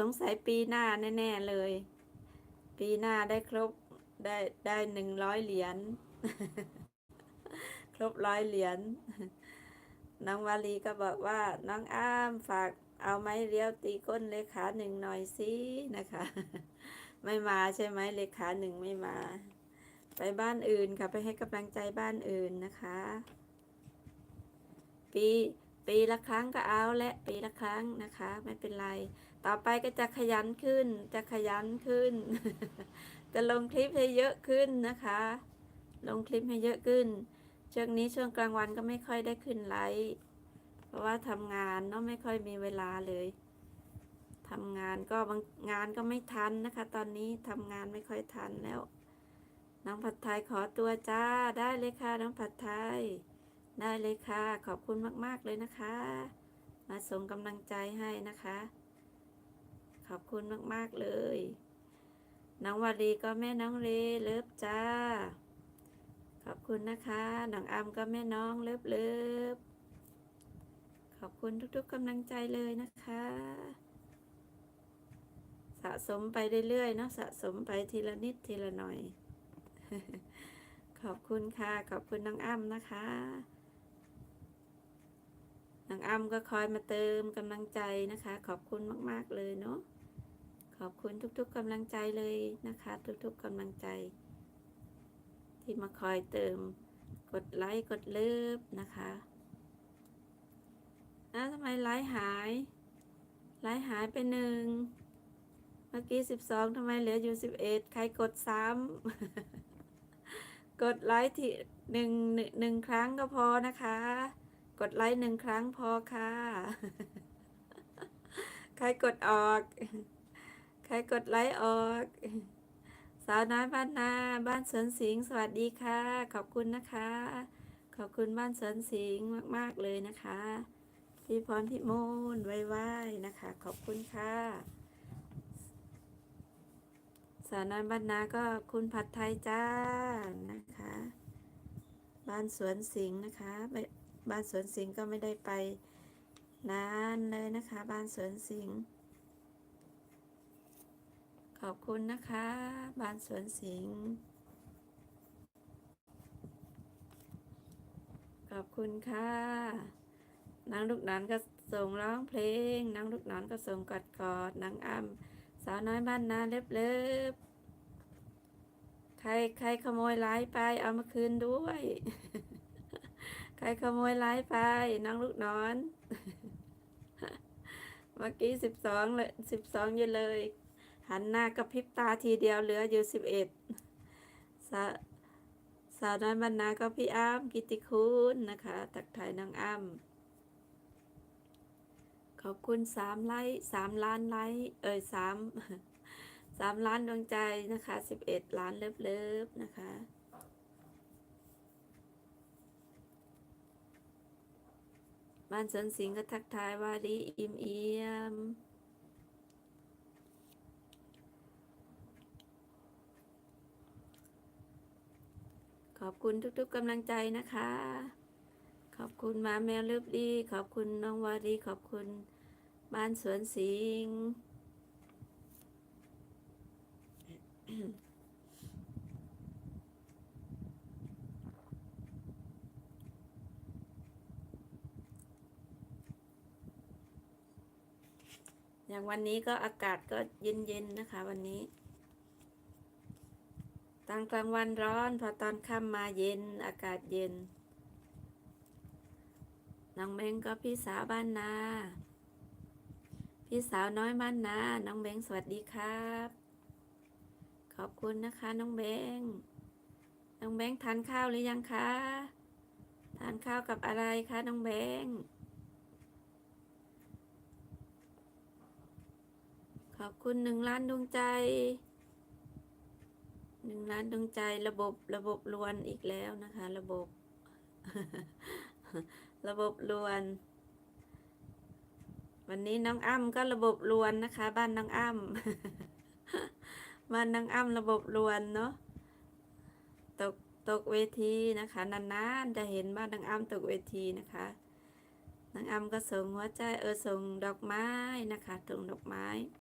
สงสัยปีหน้าแน่ ๆ เลย ปีหน้าได้ครบได้ได้หนึ่งร้อยเหรียญครบร้อยเหรียญน้องวาลีก็บอกว่าน้องอ้ามฝากเอาไม้เรียวตีก้นเลขาหนึ่งหน่อยสินะคะ ไม่มาใช่ไหมเลขาหนึ่งไม่มา ไปบ้านอื่นค่ะ ไปให้กำลังใจบ้านอื่นนะคะ ปี ปีละครั้งก็เอาและปีละครั้งนะคะ ไม่เป็นไร ต่อไปก็จะขยันขึ้น จะขยันขึ้น จะลงคลิปให้เยอะขึ้นนะคะ ลงคลิปให้เยอะขึ้น ช่วงนี้ช่วงกลางวันก็ไม่ค่อยได้ขึ้นไลฟ์เพราะว่าทำงานเนาะไม่ค่อยมีเวลาเลยทำงานก็บางงานก็ไม่ทันนะคะ ตอนนี้ทำงานไม่ค่อยทันแล้ว น้องผัดไทยขอตัวจ้าได้เลยค่ะน้องผัดไทย ได้เลยค่ะ ขอบคุณมาก ๆ เลยนะคะ มาส่งกำลังใจให้นะคะ ขอบคุณมาก ๆ เลย น้องวารีก็แม่น้องเรเลิฟจ้า ขอบคุณนะคะน้องอามก็แม่น้องเลิฟเลิฟขอบคุณทุกๆกำลังใจเลยนะคะ สะสมไปเรื่อยๆเนาะสะสมไปทีละนิดทีละหน่อยขอบคุณค่ะ ขอบคุณน้องอ้ำนะคะ น้องอ้ำก็คอยมาเติมกำลังใจนะคะ ขอบคุณมาก ๆ เลยเนาะขอบคุณทุก ๆกำลังใจเลยนะคะ ทุก ๆกำลังใจ ที่มาคอยเติมกดไลค์กดเลิฟนะคะอ้วทำไมไลค์หายไลค์หายไปหนึ่งเมื่อกี้สิบสองทำไมเหลืออยู่สิบเอ็ดใครกดซ้ำกดไลค์ที่หนึ่งหนึ่งครั้งก็พอนะคะ กดไลค์หนึ่งครั้งพอค่ะ ใครกดออก ใครกดไลค์ออก สาวน้อยบ้านนาบ้านสวนสิงสวัสดีค่ะ ขอบคุณนะคะ ขอบคุณบ้านสวนสิงมาก ๆ เลยนะคะพี่พรพี่โมนไว้ๆนะคะ ขอบคุณค่ะสาวน้อยบ้านนาก็คุณผัดไทยจ้านะคะ บ้านสวนสิงนะคะไม่ บ้านสวนสิงห์ก็ไม่ได้ไปนานเลยนะคะ บ้านสวนสิงห์ขอบคุณนะคะ บ้านสวนสิงห์ขอบคุณค่ะนางลูกนานก็ส่งร้องเพลงนางลูกนานก็ส่งกอดกอดนางอ้ำสาวน้อยบ้านนาเล็บเล็บใครใครขโมยไลฟ์ไปเอามาคืนด้วย ใครขโมยไลฟ์ไปน้องลูกนอน เมื่อกี้สิบสองเลยสิบสองอยู่เลย หันหน้ากระพริบตาทีเดียวเหลืออยู่สิบเอ็ดสาสาวน้อยบ้านนาก็พี่อ้ำกิติคุณนะคะ ตักถ่ายนางอ้ำขอบคุณสามไลค์สามล้านไลค์เอ่ยสามสามล้านดวงใจนะคะสิบเอ็ดล้านเลิฟเลิฟนะคะ บ้านสวนสิงห์ก็ทักทายว่าดีอิ่มเอี่ยมขอบคุณทุกๆกำลังใจนะคะ ขอบคุณมาแมวเลิฟดี ขอบคุณน้องวารีขอบคุณบ้านสวนสิงห์ อย่างวันนี้ก็อากาศก็เย็นๆนะคะ วันนี้ ตอนกลางวันร้อน พอตอนค่ำมาเย็น อากาศเย็น น้องเบงก็พี่สาวบ้านนา พี่สาวน้อยบ้านนา น้องเบงสวัสดีครับ ขอบคุณนะคะ น้องเบงน้องเบงทานข้าวหรือยังคะ ทานข้าวกับอะไรคะ น้องเบง ขอบคุณหนึ่งล้านดวงใจหนึ่งล้านดวงใจระบบระบบลวนอีกแล้วนะคะ ระบบ ระบบลวน วันนี้น้องอ้ำก็ระบบลวนนะคะ บ้านน้องอ้ำบ้านน้องอ้ำระบบลวนเนาะตกตกเวทีนะคะนานๆจะเห็นบ้านน้องอ้ำตกเวทีนะคะน้องอ้ำก็ส่งหัวใจเออส่งดอกไม้นะคะส่งดอกไม้